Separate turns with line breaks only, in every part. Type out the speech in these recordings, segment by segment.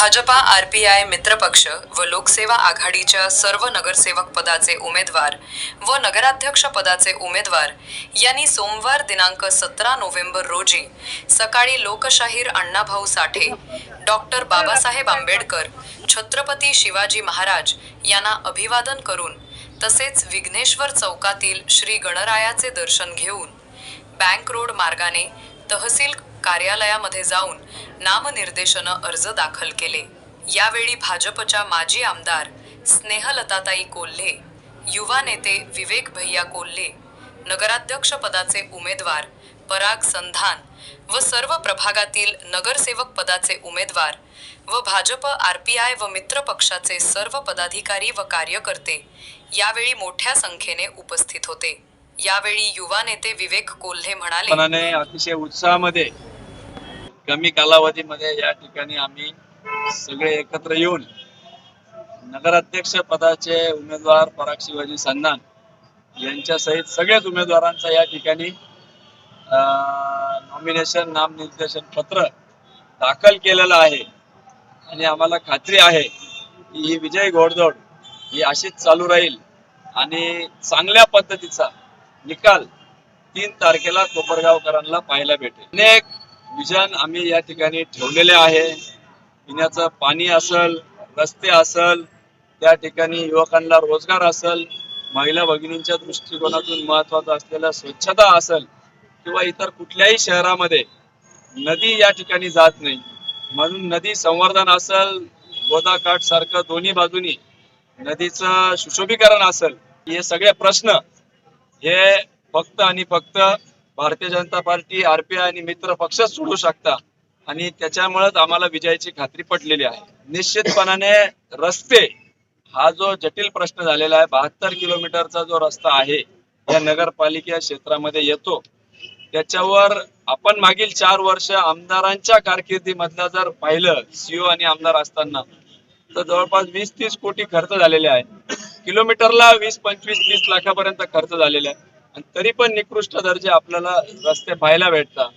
Bhajpa RPI मित्रपक्ष व लोकसेवा आघाडीच्या सर्व नगरसेवक पदाचे उमेदवार व नगराध्यक्ष पदाचे उमेदवार यांनी सोमवार दिनांक सतरा नोव्हेंबर रोजी सकाळी लोकशाहीर अण्णाभाऊ साठे डॉक्टर बाबासाहेब आंबेडकर छत्रपती शिवाजी महाराज यांना अभिवादन करून तसेच विघ्नेश्वर चौकातील श्री गणरायाचे दर्शन घेऊन बँक रोड मार्गाने तहसील कार्यालयामध्ये जाऊन नामनिर्देशनं अर्ज दाखल केले. यावेळी भाजपच्या माजी आमदार स्नेहलताताई कोल्हे युवा नेते विवेक भैया कोल्हे नगराध्यक्ष पदाचे उमेदवार पराग संधान व सर्व प्रभागातील नगरसेवक पदाचे उमेदवार व भाजप आर पी आय व मित्र पक्षाचे सर्व पदाधिकारी व कार्यकर्ते यावेळी मोठ्या संख्येने उपस्थित होते. यावेळी युवा नेते विवेक कोल्हे म्हणाले
अतिशय उत्साहामध्ये कमी कालावधीमध्ये या ठिकाणी आम्ही सगळे एकत्र येऊन नगराध्यक्ष पदाचे उमेदवार पराग शिवाजी सन्नान यांच्या सहित सगळ्याच उमेदवारांचा या ठिकाणी नॉमिनेशन नामनिर्देशन पत्र दाखल केलेलं आहे. आणि आम्हाला खात्री आहे की ही विजय घोडदौड ही अशीच चालू राहील. आणि चांगल्या पद्धतीचा निकाल तीन तारखेला कोपरगावकरांना पाहायला भेटेल. अनेक विजन आम्ही या ठिकाणी ठेवलेले आहे. पिण्याचं पाणी असल रस्ते असल त्या ठिकाणी युवकांना रोजगार असल महिला भगिनींच्या दृष्टिकोनातून महत्वाचं असलेलं स्वच्छता असल किंवा इतर कुठल्याही शहरामध्ये नदी या ठिकाणी जात नाही. म्हणून नदी संवर्धन असल गोदाकाठ सारखं दोन्ही बाजूनी नदीचं सुशोभीकरण असल हे सगळे प्रश्न हे फक्त आणि फक्त भारतीय जनता पार्टी आरपीआय आणि मित्र पक्ष सोडू शकता. आणि त्याच्यामुळेच आम्हाला विजयाची खात्री पटलेली आहे. निश्चितपणाने रस्ते हा जो जटिल प्रश्न झालेला आहे बहात्तर किलोमीटरचा जो रस्ता आहे या नगरपालिका क्षेत्रामध्ये येतो. त्याच्यावर आपण मागील चार वर्ष आमदारांच्या कारकिर्दीमधलं जर पाहिलं सीओ आणि आमदार असताना तर जवळपास वीस तीस कोटी खर्च झालेले आहे किलोमीटरला वीस पंचवीस तीस लाखापर्यंत खर्च झालेला आहे आणि तरी पण निकृष्ट दर्जे आपल्याला रस्ते पाहायला भेटतात.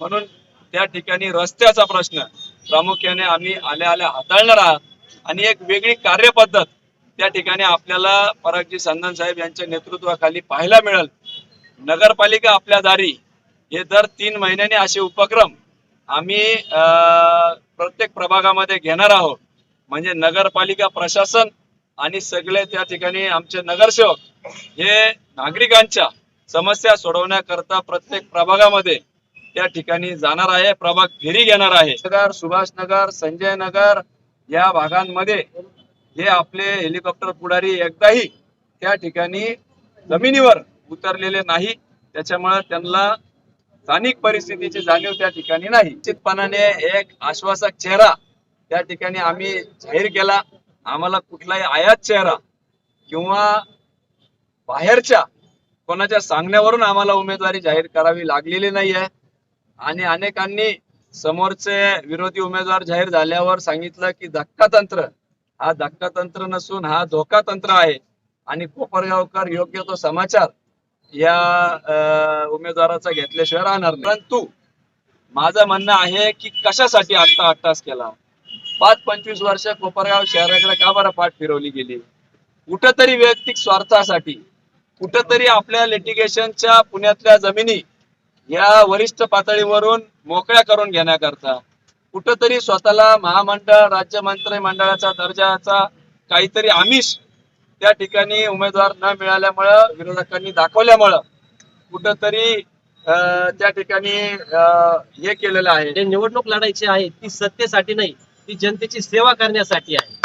म्हणून त्या ठिकाणी रस्त्याचा प्रश्न. प्रामुख्याने आम्ही आल्या आल्या हाताळणार आहात. आणि एक वेगळी कार्यपद्धत त्या ठिकाणी आपल्याला परागजी संदन साहेब यांच्या नेतृत्वाखाली पाहायला मिळेल. नगरपालिका आपल्या दारी. हे दर तीन महिन्याने असे उपक्रम आम्ही अं, प्रत्येक प्रभागामध्ये घेणार आहोत. म्हणजे नगरपालिका प्रशासन आणि सगळे त्या ठिकाणी आमचे नगरसेवक हे नागरिकांच्या समस्या सोडवण्याकरता प्रत्येक प्रभागामध्ये त्या ठिकाणी जाणार आहे प्रभाग फेरी घेणार आहे. नगर संजय नगर या भागांमध्ये हे आपले हेलिकॉप्टर पुढारी एकदाही त्या ठिकाणी जमिनीवर उतरलेले नाही. त्याच्यामुळे त्यांना स्थानिक परिस्थितीची जाणीव त्या ठिकाणी नाही. निश्चितपणाने एक आश्वासक चेहरा त्या ठिकाणी आम्ही जाहीर केला. आम्हाला कुठलाही आयात चेहरा किंवा बाहेरच्या कोणाच्या सांगण्यावरून आम्हाला उमेदवारी जाहीर करावी लागलेली नाही आहे आणि अनेकांनी समोरचे विरोधी उमेदवार जाहीर झाल्यावर सांगितलं की धक्का तंत्र हा धक्का तंत्र नसून हा धोका तंत्र आहे. आणि कोपरगावकर योग्य तो समाचार या अं, उमेदवाराचा घेतल्याशिवाय राहणार नाही. परंतु माझं म्हणणं आहे की कशासाठी आता अट्टास केला? पाच पंचवीस वर्ष कोपरगाव शहराकडे का बरं पाठ फिरवली गेली? कुठंतरी वैयक्तिक स्वार्थासाठी कुठंतरी आपल्या लिटिगेशनच्या पुण्यातल्या जमिनी या वरिष्ठ पातळीवरून मोकळ्या करून घेण्याकरता कुठंतरी स्वतःला महामंडळ राज्य मंत्रिमंडळाचा दर्जाचा काहीतरी आमिष त्या ठिकाणी उमेदवार न मिळाल्यामुळं विरोधकांनी दाखवल्यामुळं कुठंतरी अं, त्या ठिकाणी अं, हे केलेलं आहे.
जे निवडणूक लढायची आहे ती सत्तेसाठी नाही ती जनतेची सेवा करण्यासाठी आहे.